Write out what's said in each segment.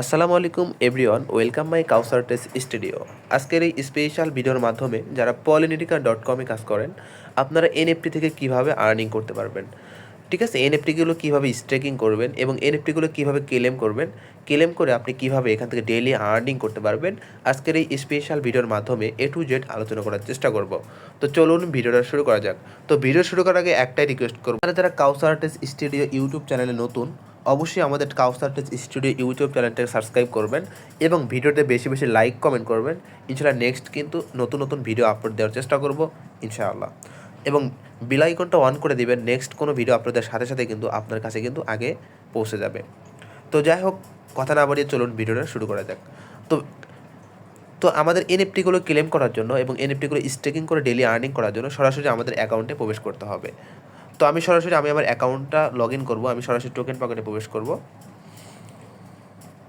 আসসালামু আলাইকুম everyone welcome my Kawsar taste studio আজকের এই স্পেশাল ভিডিওর মাধ্যমে যারা পলিনিটিকা ডট কমে কাজ করেন, আপনারা এনএফটি থেকে কীভাবে আর্নিং করতে পারবেন? ঠিক আছে এনএফটিগুলো কীভাবে স্ট্রেকিং করবেন এবং এনএফটিগুলো কীভাবে ক্লেম করবেন? ক্লেম করে আপনি কীভাবে এখান থেকে ডেইলি আর্নিং করতে পারবেন? আজকের এই স্পেশাল ভিডিওর মাধ্যমে এ টু জেড আলোচনা করার চেষ্টা করব। তো চলুন ভিডিওটা শুরু করা যাক। তো ভিডিও শুরু করার আগে একটাই রিকোয়েস্ট করব। যারা কাউসার টেস্ট স্টুডিও ইউটিউব চ্যানেলে নতুন অবশ্যই আমাদের কাউসার টেস্ট স্টুডিও ইউটিউব চ্যানেলটাকে সাবস্ক্রাইব করবেন এবং ভিডিওতে বেশি বেশি লাইক কমেন্ট করবেন। ইনশাআল্লাহ নেক্সট কিন্তু নতুন নতুন ভিডিও আপলোড দেওয়ার চেষ্টা করব, ইনশাআল্লাহ। এবং বেল আইকনটা অন করে দিবেন নেক্সট কোনো ভিডিও আপলোডের সাথে সাথে কিন্তু আপনার কাছে কিন্তু আগে পৌঁছে যাবে। তো যাই হোক, কথা না বাড়িয়ে চলুন ভিডিওটা শুরু করা যাক। তো তো আমাদের এনএফটিগুলো ক্লেম করার জন্য এবং এনএফটিগুলো স্টেকিং করে ডেলি আর্নিং করার জন্য সরাসরি আমাদের অ্যাকাউন্টে প্রবেশ করতে হবে। তো আমি সরাসরি, আমি আমার অ্যাকাউন্টটা লগ ইন করব, আমি সরাসরি টোকেন পকেটে প্রবেশ করব।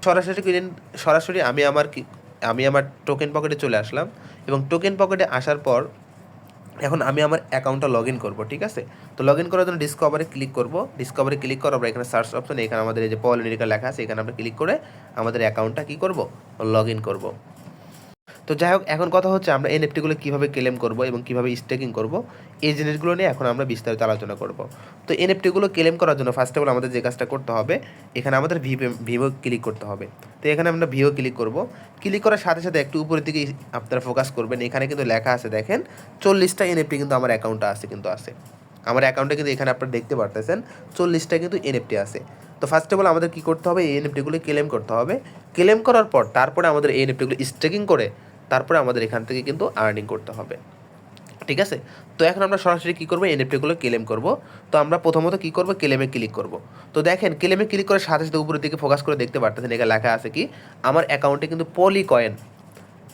সরাসরি কিনেন সরাসরি আমি আমার কি, আমি আমার টোকেন পকেটে চলে আসলাম এবং টোকেন পকেটে আসার পর এখন আমি আমার অ্যাকাউন্টটা লগ ইন করব, ঠিক আছে? তো লগ ইন করার জন্য ডিসকভারে ক্লিক করব। ডিসকভারে ক্লিক করার পর এখানে সার্চ অপশন এখানে আমাদের এই যে পল লেখা আছে, এখানে আমরা ক্লিক করে আমাদের অ্যাকাউন্টটা কী করব? লগ ইন করব। তো যাই হোক, এখন কথা হচ্ছে আমরা এনএফটিগুলো কীভাবে ক্লেম করব এবং কীভাবে স্টেকিং করব, এই জিনিসগুলো নিয়ে এখন আমরা বিস্তারিত আলোচনা করব। তো এনএফটিগুলো ক্লেম করার জন্য ফার্স্ট অফ অল আমাদের যে কাজটা করতে হবে, এখানে আমাদের ভিভো ক্লিক করতে হবে। তো এখানে আমরা ভিও ক্লিক করব। ক্লিক করার সাথে সাথে একটু উপরের দিকে আপনারা ফোকাস করবেন, এখানে কিন্তু লেখা আছে দেখেন, চল্লিশটা এনএফটি কিন্তু আমার অ্যাকাউন্টে আছে কিন্তু আছে। আমার অ্যাকাউন্টে কিন্তু এখানে আপনারা দেখতে পারতেছেন, চল্লিশটা কিন্তু এনএফটি আছে। তো ফার্স্ট অফ অল আমাদের কী করতে হবে, এই এনএফটিগুলো ক্লেম করতে হবে। ক্লেম করার পর তারপরে আমাদের এই এনএফটিগুলো স্টেকিং করে তারপরে আমাদের এখান থেকে কিন্তু আর্নিং করতে হবে। ঠিক আছে? তো এখন আমরা সরাসরি কী করব? এনএফটিগুলো ক্লেম করব। তো আমরা প্রথমত কী করব? ক্লেমে ক্লিক করব। তো দেখেন ক্লেমে ক্লিক করে সাথে সাথে উপরের দিকে ফোকাস করে দেখতে পারতেছেন, এখানে লেখা আছে কি? আমার অ্যাকাউন্টে কিন্তু পলি কয়েন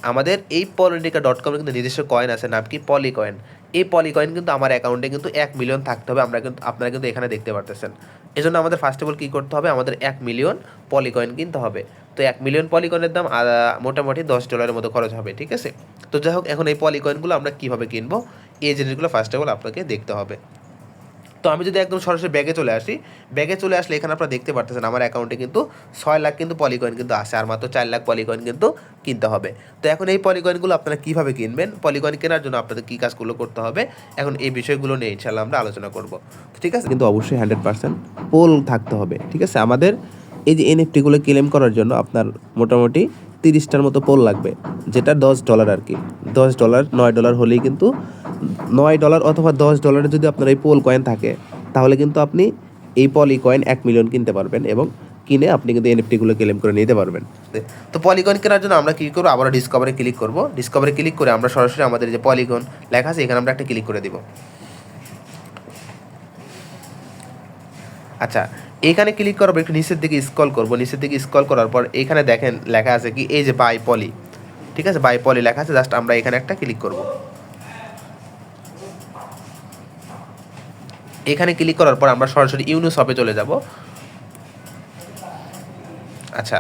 আমাদের এই পলিটিকা ডট কমের কিন্তু নিজস্ব কয়েন আছে, নাম কি? পলি কয়েন এই পলিকয়েন কিন্তু আমার অ্যাকাউন্টে কিন্তু এক মিলিয়ন থাকতে হবে, আমরা কিন্তু, আপনারা কিন্তু এখানে দেখতে পারতেছেন। এই জন্য আমাদের ফার্স্ট অফ অল কী করতে হবে? আমাদের এক মিলিয়ন পলিকয়েন কিনতে হবে। তো এক মিলিয়ন পলিকয়েনের দাম মোটামুটি দশ ডলারের মতো খরচ হবে, ঠিক আছে? তো যাই হোক, এখন এই পলিকয়েনগুলো আমরা কীভাবে কিনবো? এই জিনিসগুলো ফার্স্ট অফ অল আপনাকে দেখতে হবে। তো আমি যদি একদম সরাসরি ব্যাগে চলে আসি ব্যাগে চলে আসলে এখানে আপনারা দেখতে পারতেছেন আমার অ্যাকাউন্টে কিন্তু ছয় লাখ কিন্তু পলিকয়েন কিন্তু আসে আর মাত্র চার লাখ পলিকয়েন কিন্তু কিনতে হবে। তো এখন এই পলিকয়েনগুলো আপনারা কীভাবে কিনবেন? পলিকয়েন কেনার জন্য আপনাদের কী কাজগুলো করতে হবে? এখন এই বিষয়গুলো নিয়ে ইনশাল্লাহ আমরা আলোচনা করব। ঠিক আছে? কিন্তু অবশ্যই হান্ড্রেড পার্সেন্ট পোল থাকতে হবে। ঠিক আছে? আমাদের এই যে এনএফটিগুলো ক্লেম করার জন্য আপনার মোটামুটি তিরিশটার মতো পোল লাগবে, যেটা দশ ডলার আর কি। দশ ডলার নয় ডলার হলেই কিন্তু নয় ডলার অথবা দশ ডলারে যদি আপনার এই পোল কয়েন থাকে, তাহলে কিন্তু আপনি এই পলি কয়েন এক মিলিয়ন কিনতে পারবেন এবং কিনে আপনি কিন্তু এনএফটিগুলো ক্লেম করে নিতে পারবেন। তো পলিগন কেনার জন্য আমরা কী করব? আবার ডিসকভারে ক্লিক করব। ডিসকভারে ক্লিক করে আমরা সরাসরি আমাদের যে পলিগন লেখা আছে, এখানে আমরা একটা ক্লিক করে দিব। আচ্ছা এখানে ক্লিক পর একটু নিচের দিকে স্কল করব। নিচের দিকে স্কল করার পর এখানে দেখেন লেখা আছে কি, এই যে বাই পলি ঠিক আছে? বাই পলি লেখা আছে জাস্ট আমরা এখানে একটা ক্লিক করব। এখানে ক্লিক করার পর আমরা সরাসরি ইউনিস শপে চলে যাব। আচ্ছা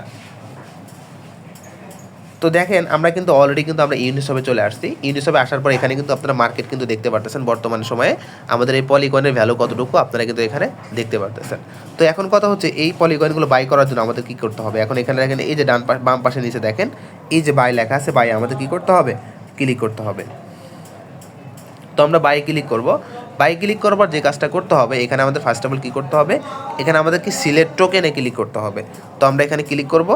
তো দেখেন, আমরা কিন্তু অলরেডি কিন্তু আমরা ইউনিসবে চলে আসছি। ইউনিসবে আসার পর এখানে কিন্তু আপনারা মার্কেট কিন্তু দেখতে পারতেছেন বর্তমান সময়ে। আমাদের এই পলিকয়েনের ভ্যালু কতটুকু আপনারা কিন্তু এখানে দেখতে পারতেছেন। তো এখন কথা হচ্ছে, এই পলিকয়েনগুলো বাই করার জন্য আমাদের কী করতে হবে? এখন এখানে দেখেন, এই যে ডান বাম পাশে নিচে দেখেন, এই যে বাই লেখা আছে বাই আমাদের কী করতে হবে? ক্লিক করতে হবে। তো আমরা বাই ক্লিক করব। বাই ক্লিক করার পর যে কাজটা করতে হবে, এখানে আমাদের ফার্স্ট অফ অল কী করতে হবে? এখানে আমাদের কি সিলেক্ট টোকেনে ক্লিক করতে হবে। তো আমরা এখানে ক্লিক করব।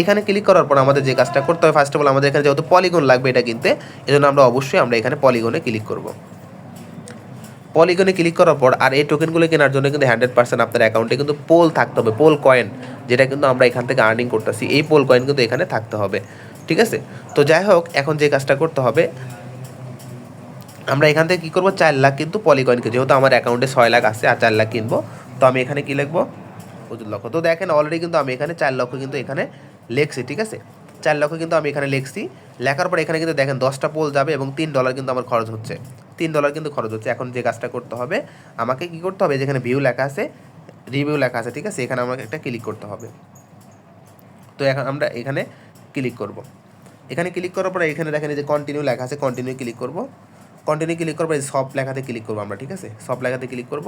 এখানে ক্লিক করার পর আমাদের যে কাজটা করতে হবে ফার্স্ট অফ অল আমাদের এখানে যেহেতু পলিগন লাগবে এটা কিনতে, এজন্য আমরা অবশ্যই আমরা এখানে পলিগনে ক্লিক করব। পলিগনে ক্লিক করার পর, আর এই টোকেনগুলো কেনার জন্য কিন্তু হান্ড্রেড পার্সেন্ট আপনার অ্যাকাউন্টে কিন্তু পোল থাকতে হবে পোল কয়েন যেটা কিন্তু আমরা এখান থেকে আর্নিং করতেছি, এই পোল কয়েন কিন্তু এখানে থাকতে হবে, ঠিক আছে? তো যাই হোক, এখন যে কাজটা করতে হবে, আমরা এখান থেকে কী করব, চার লাখ কিন্তু পলিকয়েনকে যেহেতু আমার অ্যাকাউন্টে ছয় লাখ আছে আর চার লাখ কিনবো, তো আমি এখানে কী লিখব? পঁচিশ লক্ষ তো দেখেন অলরেডি কিন্তু আমি এখানে চার লক্ষ কিন্তু এখানে লেখছি, ঠিক আছে? চার লক্ষ কিন্তু আমি এখানে লেখছি। লেখার পর এখানে কিন্তু দেখেন দশটা পোল যাবে এবং তিন ডলার কিন্তু আমার খরচ হচ্ছে। তিন ডলার কিন্তু খরচ হচ্ছে। এখন যে কাজটা করতে হবে, আমাকে কি করতে হবে? যেখানে ভিউ লেখা আছে রিভিউ লেখা আছে, ঠিক আছে? এখানে আমাকে একটা ক্লিক করতে হবে। তো এখন আমরা এখানে ক্লিক করব। এখানে ক্লিক করার পরে এখানে দেখেন যে কন্টিনিউ লেখা আছে কন্টিনিউ ক্লিক করব। কন্টিনিউ ক্লিক করব সব লেখাতে ক্লিক করব আমরা, ঠিক আছে? সব লেখাতে ক্লিক করব।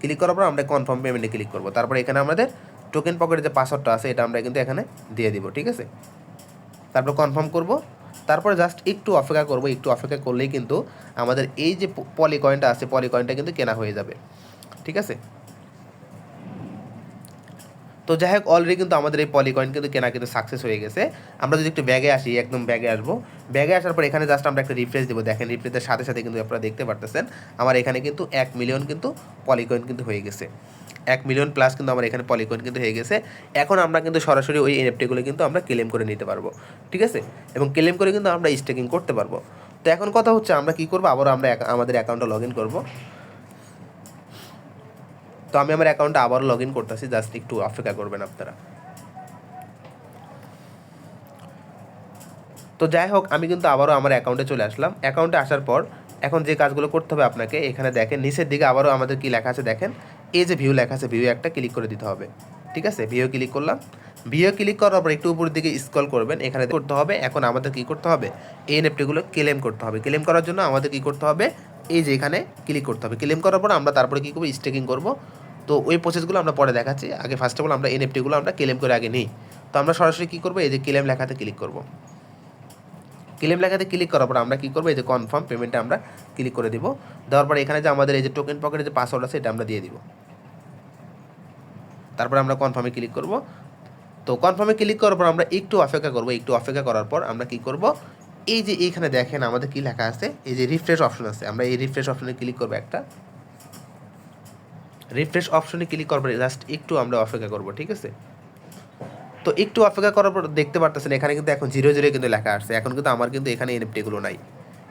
ক্লিক করার পর আমরা কনফার্ম পেমেন্টে ক্লিক করব। তারপরে এখানে আমাদের টোকেন পকেটের যে পাসওয়ার্ডটা আছে, এটা আমরা কিন্তু এখানে দিয়ে দিব, ঠিক আছে? তারপর কনফার্ম করব। তারপরে জাস্ট একটু অপেক্ষা করব, একটু অপেক্ষা করলেই কিন্তু আমাদের এই যে পলি কয়েনটা আছে পলি কয়েনটা কিন্তু কেনা হয়ে যাবে, ঠিক আছে? তো যাই হোক অলরেডি কিন্তু আমাদের এই পলি কয়েন কিন্তু কেনা কিন্তু সাকসেস হয়ে গেছে। আমরা যদি একটু ব্যাগে আসি, একদম ব্যাগে আসব। ব্যাগে আসার পর এখানে জাস্ট আমরা একটা রিফ্রেশ দেবো। দেখেন রিফ্রেশের সাথে সাথে কিন্তু আপনারা দেখতে পারতেছেন, আমার এখানে কিন্তু এক মিলিয়ন কিন্তু পলি কয়েন কিন্তু হয়ে গেছে। এক মিলিয়ন প্লাস কিন্তু আমার এখানে পলিকয়েন কিন্তু হয়ে গেছে। এখন আমরা কিন্তু সরাসরি ওই এনএফটিগুলো কিন্তু আমরা ক্লেম করে নিতে পারব। ঠিক আছে? এবং ক্লেম করে কিন্তু আমরা স্টেকিং করতে পারব। তো এখন কথা হচ্ছে আমরা কি করব? আবার আমরা আমাদের অ্যাকাউন্টে লগ ইন করব। তো আমি আমার অ্যাকাউন্টে আবার লগ ইন করতেছি জাস্ট একটু অপেক্ষা করবেন আপনারা। তো যাই হোক, আমি কিন্তু আবারও আমার অ্যাকাউন্টে চলে আসলাম। অ্যাকাউন্টে আসার পর এখন যে কাজগুলো করতে হবে আপনাকে, এখানে দেখেন, নিচের দিকে আবারও আমাদের কি লেখা আছে দেখেন? এই যে ভিউ লেখা আছে ভিউ একটা ক্লিক করে দিতে হবে, ঠিক আছে? ভিউ ক্লিক করলাম ভিউ ক্লিক করার পর একটু উপরের দিকে স্ক্রল করবেন, এখানে করতে হবে, এখন আমাদের কি করতে হবে? এই এনএফটিগুলো ক্লেম করতে হবে ক্লেম করার জন্য আমাদের কি করতে হবে? এই যে এখানে ক্লিক করতে হবে ক্লেম করার পর আমরা তারপরে কী করব? স্টেকিং করব। তো ওই প্রসেসগুলো আমরা পরে দেখাচ্ছি। আগে ফার্স্ট অফ অল আমরা এনএফটিগুলো আমরা ক্লেম করে আগে নিই। তো আমরা সরাসরি কী করব? এই যে ক্লেম লেখাতে ক্লিক করব। ক্লেম লেখাতে ক্লিক করার পর আমরা কী করব? এই যে কনফার্ম পেমেন্টে আমরা ক্লিক করে দিব। দেওয়ার পর এখানে যে আমাদের এই যে টোকেন পকেটে যে পাসওয়ার্ড আছে, এটা আমরা দিয়ে দিব। তারপর আমরা কনফার্মে ক্লিক করব। তো কনফার্মে ক্লিক করার পর আমরা একটু অপেক্ষা করব, একটু অপেক্ষা করার পর আমরা কি করব? এই যে এইখানে দেখেন আমাদের কি লেখা আছে? এই যে রিফ্রেশ অপশন আছে। আমরা এই রিফ্রেশ অপশনে ক্লিক করব একটা। রিফ্রেশ অপশনে ক্লিক করার পর জাস্ট একটু আমরা অপেক্ষা করব, ঠিক আছে? তো একটু অপেক্ষা করার পর দেখতে পারতেছেন, এখানে কিন্তু এখন জিরো জিরো কিন্তু লেখা আসছে এখন কিন্তু আমার কিন্তু এখানে এনএফটিগুলো নাই।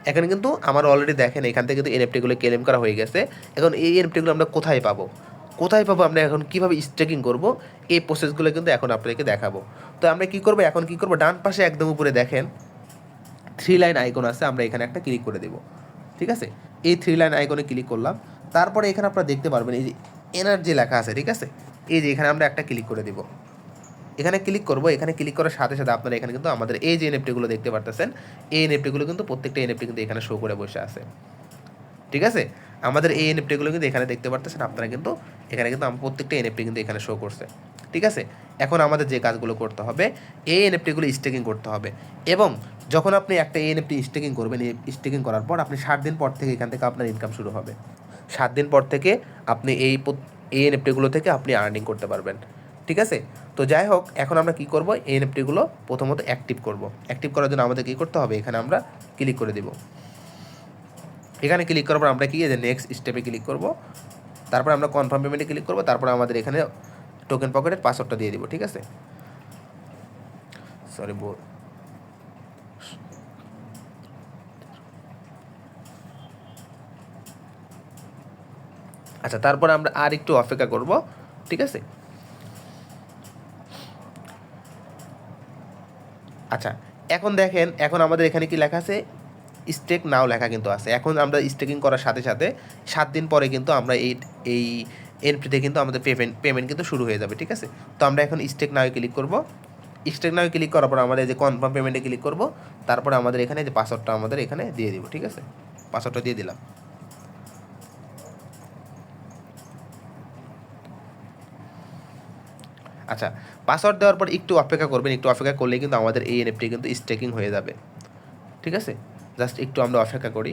এখানে কিন্তু আমার অলরেডি দেখেন, এখান থেকে কিন্তু এনএফটিগুলো ক্লেম করা হয়ে গেছে। এখন এই এনএফটিগুলো আমরা কোথায় পাবো? কোথায় পাবো, আমরা এখন কীভাবে স্টেকিং করব, এই প্রসেসগুলো কিন্তু এখন আপনাকে দেখাবো। তো আমরা কি করব, এখন কি করব, ডান পাশে একদম উপরে দেখেন থ্রি লাইন আইকন আছে, আমরা এখানে একটা ক্লিক করে দেব। ঠিক আছে? এই থ্রি লাইন আইকনে ক্লিক করলাম, তারপরে এখানে আপনারা দেখতে পারবেন, এই যে এনার্জি লেখা আছে, ঠিক আছে? এই যে এখানে আমরা একটা ক্লিক করে দেব। এখানে ক্লিক করব, এখানে ক্লিক করার সাথে সাথে আপনারা এখানে কিন্তু আমাদের এই যে এনএফটিগুলো দেখতে পারতেছেন, এই এনএফটিগুলো কিন্তু প্রত্যেকটা এনএফটি কিন্তু এখানে শো করে বসে আছে। ঠিক আছে? আমাদের এই এনএফটিগুলো কিন্তু এখানে দেখতে পারতেছেন, আপনারা কিন্তু এখানে কিন্তু আমার প্রত্যেকটা এনএফটি কিন্তু এখানে শো করছে। ঠিক আছে? এখন আমাদের যে কাজগুলো করতে হবে, এই এনএফটিগুলো স্টেকিং করতে হবে। এবং যখন আপনি একটা এনএফটি স্টেকিং করবেন স্টেকিং করার পর আপনি সাত দিন পর থেকে এখান থেকে আপনার ইনকাম শুরু হবে। সাত দিন পর থেকে আপনি এই এই এনএফটিগুলো থেকে আপনি আর্নিং করতে পারবেন। ঠিক আছে? তো যাই হোক, এখন আমরা কি করব? এই এনএফটিগুলো প্রথমত অ্যাক্টিভ করব। অ্যাক্টিভ করার জন্য আমাদের কি করতে হবে? এখানে আমরা ক্লিক করে দেব। এখানে ক্লিক করার পর আমরা কি যে নেক্সট স্টেপে ক্লিক করব। তারপর আমরা কনফার্ম পেমেন্টে ক্লিক করব, তারপর আমাদের এখানে টোকেন পকেটের পাসওয়ার্ডটা দিয়ে দিব, ঠিক আছে? সরি বল আচ্ছা তারপর আমরা আর একটু অপেক্ষা করব, ঠিক আছে? আচ্ছা এখন দেখেন, এখন আমাদের এখানে কি লেখা আছে? স্টেক নাও লেখা কিন্তু আছে। এখন আমরা স্টেকিং করার সাথে সাথে সাত দিন পরে কিন্তু আমরা এই এই এনপিতে কিন্তু আমাদের পেমেন্ট পেমেন্ট কিন্তু শুরু হয়ে যাবে, ঠিক আছে? তো আমরা এখন স্টেক নাও ক্লিক করব। স্টেক নাও ক্লিক করার পর আমাদের যে কনফার্ম পেমেন্টে ক্লিক করব, তারপরে আমাদের এখানে যে পাসওয়ার্ডটা আমাদের এখানে দিয়ে দিব, ঠিক আছে? পাসওয়ার্ডটা দিয়ে দিলাম। আচ্ছা পাসওয়ার্ড দেওয়ার পর একটু অপেক্ষা করবেন, একটু অপেক্ষা করলেই কিন্তু আমাদের এই এনএফটি কিন্তু স্টেকিং হয়ে যাবে, ঠিক আছে? জাস্ট একটু আমরা অপেক্ষা করি।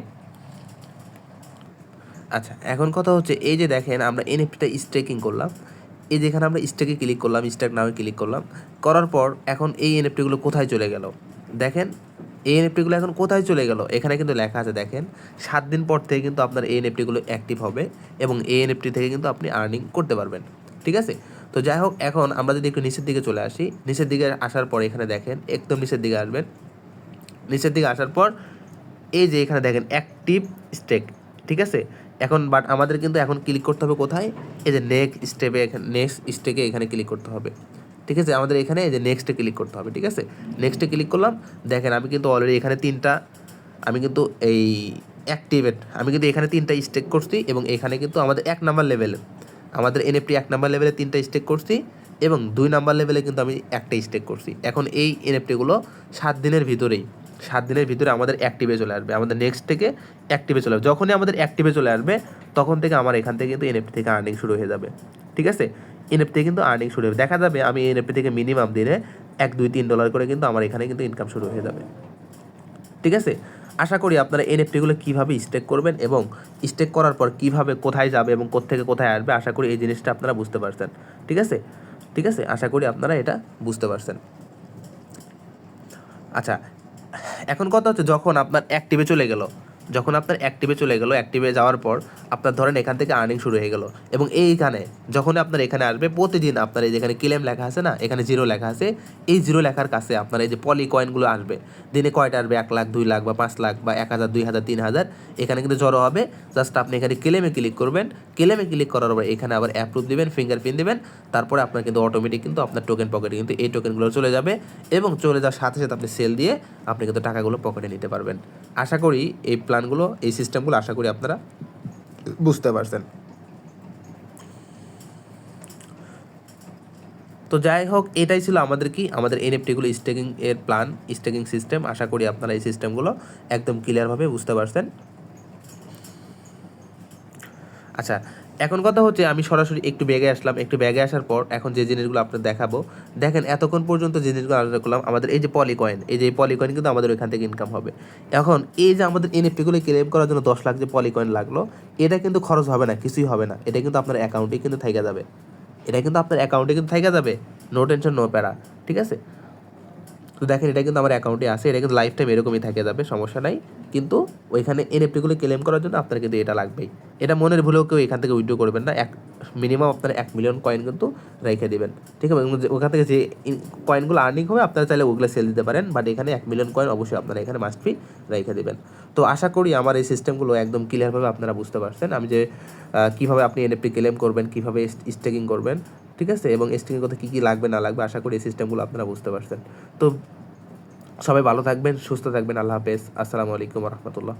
আচ্ছা এখন কথা হচ্ছে এই যে দেখেন আমরা এনএফটিটা স্টেকিং করলাম। এই যেখানে আমরা স্টেকে ক্লিক করলাম স্টেক নামে ক্লিক করলাম। করার পর এখন এই এনএফটিগুলো কোথায় চলে গেল? দেখেন, এই এনএফটিগুলো এখন কোথায় চলে গেল? এখানে কিন্তু লেখা আছে, দেখেন, সাত দিন পর থেকে কিন্তু আপনার এই এনএফটিগুলো অ্যাক্টিভ হবে এবং এই এনএফটি থেকে কিন্তু আপনি আর্নিং করতে পারবেন। ঠিক আছে? তো যাই হোক, এখন আমরা যদি একটু নিচের দিকে চলে আসি, নিচের দিকে আসার পর এখানে দেখেন, একদম নিচের দিকে আসবেন। নিচের দিকে আসার পর এই যে এখানে দেখেন অ্যাক্টিভ স্টেক ঠিক আছে? এখন বাট আমাদের কিন্তু এখন ক্লিক করতে হবে কোথায়? এই যে নেক্সট স্টেপে নেক্সট স্টেকে এখানে ক্লিক করতে হবে। ঠিক আছে? আমাদের এখানে এই যে নেক্সটে ক্লিক করতে হবে, ঠিক আছে? নেক্সটে ক্লিক করলাম, দেখেন আমি কিন্তু অলরেডি এখানে তিনটা, আমি কিন্তু এই অ্যাক্টিভেট আমি কিন্তু এখানে তিনটা স্টেক করছি এবং এখানে কিন্তু আমাদের এক নাম্বার লেভেলে আমাদের এনএফটি এক নাম্বার লেভেলে তিনটা স্টেক করছি এবং দুই নাম্বার লেভেলে কিন্তু আমি একটা স্টেক করছি। এখন এই এনএফটিগুলো সাত দিনের ভিতরেই সাত দিনের ভিতরে আমাদের অ্যাক্টিভে চলে আসবে। আমাদের নেক্সট থেকে অ্যাক্টিভে চলে আসবে। যখনই আমাদের অ্যাক্টিভে চলে আসবে, তখন থেকে আমার এখান থেকে কিন্তু এনএফটি থেকে আর্নিং শুরু হয়ে যাবে। ঠিক আছে? এনএফটি কিন্তু আর্নিং শুরু হবে দেখা যাবে আমি এনএফটি থেকে মিনিমাম দিনে এক, দুই, তিন ডলার করে কিন্তু আমার এখানে কিন্তু ইনকাম শুরু হয়ে যাবে। ঠিক আছে? আশা করি আপনারা এনএফটিগুলো কীভাবে স্টেক করবেন এবং স্টেক করার পর কীভাবে কোথায় যাবে এবং কোত্থেকে কোথায় আসবে, আশা করি এই জিনিসটা আপনারা বুঝতে পারছেন। ঠিক আছে? ঠিক আছে? আশা করি আপনারা এটা বুঝতে পারছেন। আচ্ছা এখন কথা হচ্ছে যখন আপনার অ্যাক্টিভে চলে গেল, যখন আপনার অ্যাক্টিভে চলে গেলো অ্যাক্টিভে যাওয়ার পর আপনার ধরেন এখান থেকে আর্নিং শুরু হয়ে গেল এবং এইখানে যখন আপনার এখানে আসবে, প্রতিদিন আপনার এই যেখানে ক্লেম লেখা আছে না, এখানে জিরো লেখা আছে, এই জিরো লেখার কাছে আপনার এই যে পলি কয়েনগুলো আসবে। দিনে কয়টা আসবে? এক লাখ, দুই লাখ বা পাঁচ লাখ বা এক হাজার, দুই হাজার, তিন হাজার, এখানে কিন্তু জড়ো হবে। জাস্ট আপনি এখানে ক্লেমে ক্লিক করবেন। ক্লেমে ক্লিক করার পর এখানে আবার অ্যাপ্রুভ দিবেন ফিঙ্গারপ্রিন্ট দেবেন। তারপরে আপনার কিন্তু অটোমেটিক কিন্তু আপনার টোকেন পকেটে কিন্তু এই টোকেনগুলো চলে যাবে এবং চলে যাওয়ার সাথে সাথে আপনি সেল দিয়ে আপনি কিন্তু টাকাগুলো পকেটে নিতে পারবেন। আশা করি এই প্ল্যানগুলো এই সিস্টেমগুলো আশা করি আপনারা বুঝতে পারছেন। তো যাই হোক, এটাই ছিল আমাদের কি? আমাদের এনএফটিগুলো স্টেকিং এর প্ল্যান স্টেকিং সিস্টেম আশা করি আপনারা এই সিস্টেমগুলো একদম ক্লিয়ারভাবে বুঝতে পারছেন। আচ্ছা এখন কথা হচ্ছে আমি সরাসরি একটু ব্যাগে আসলাম। একটু ব্যাগে আসার পর এখন যে জিনিসগুলো আপনার দেখাবো, দেখেন এতক্ষণ পর্যন্ত যে জিনিসগুলো আলোচনা করলাম, আমাদের এই যে পলিকয়েন এই যে পলি কয়েন কিন্তু আমাদের ওইখান থেকে ইনকাম হবে। এখন এই যে আমাদের এনএফটিগুলো ক্লেম করার জন্য দশ লাখ যে পলিকয়েন লাগল, এটা কিন্তু খরচ হবে না, কিছুই হবে না। এটা কিন্তু আপনার অ্যাকাউন্টে কিন্তু থেকে যাবে। এটা কিন্তু আপনার অ্যাকাউন্টে কিন্তু থেকে যাবে। নো টেনশন নো প্যারা। ঠিক আছে? তো দেখেন, এটা কিন্তু আমার অ্যাকাউন্টে আসে এটা কিন্তু লাইফ টাইম এরকমই থাকে যাবে, সমস্যা নাই। কিন্তু ওইখানে এনএফটিগুলো ক্লেম করার জন্য আপনার কিন্তু এটা লাগবেই। এটা মনের ভুলেও কেউ এখান থেকে উইড্রো করবেন না। এক মিনিমাম আপনার এক মিলিয়ন কয়েন কিন্তু রেখে দেবেন। ঠিক আছে? ওখান থেকে যে কয়েনগুলো আর্নিং হবে, আপনারা চাইলে ওগুলো সেল দিতে পারেন বাট এখানে এক মিলিয়ন কয়েন অবশ্যই আপনারা এখানে মাস্ট ফি রেখে দেবেন। তো আশা করি আমার এই সিস্টেমগুলো একদম ক্লিয়ারভাবে আপনারা বুঝতে পারছেন। আমি যে কীভাবে আপনি এনএফটি ক্লেম করবেন, কীভাবে স্টেকিং করবেন ঠিক আছে? এবং স্টেকিং কথা কী কী লাগবে, না লাগবে, আশা করি এই সিস্টেমগুলো আপনারা বুঝতে পারছেন। তো সবাই ভালো থাকবেন, সুস্থ থাকবেন, আল্লাহ হাফেজ। আসসালামু আলাইকুম রহমতুল্লাহ।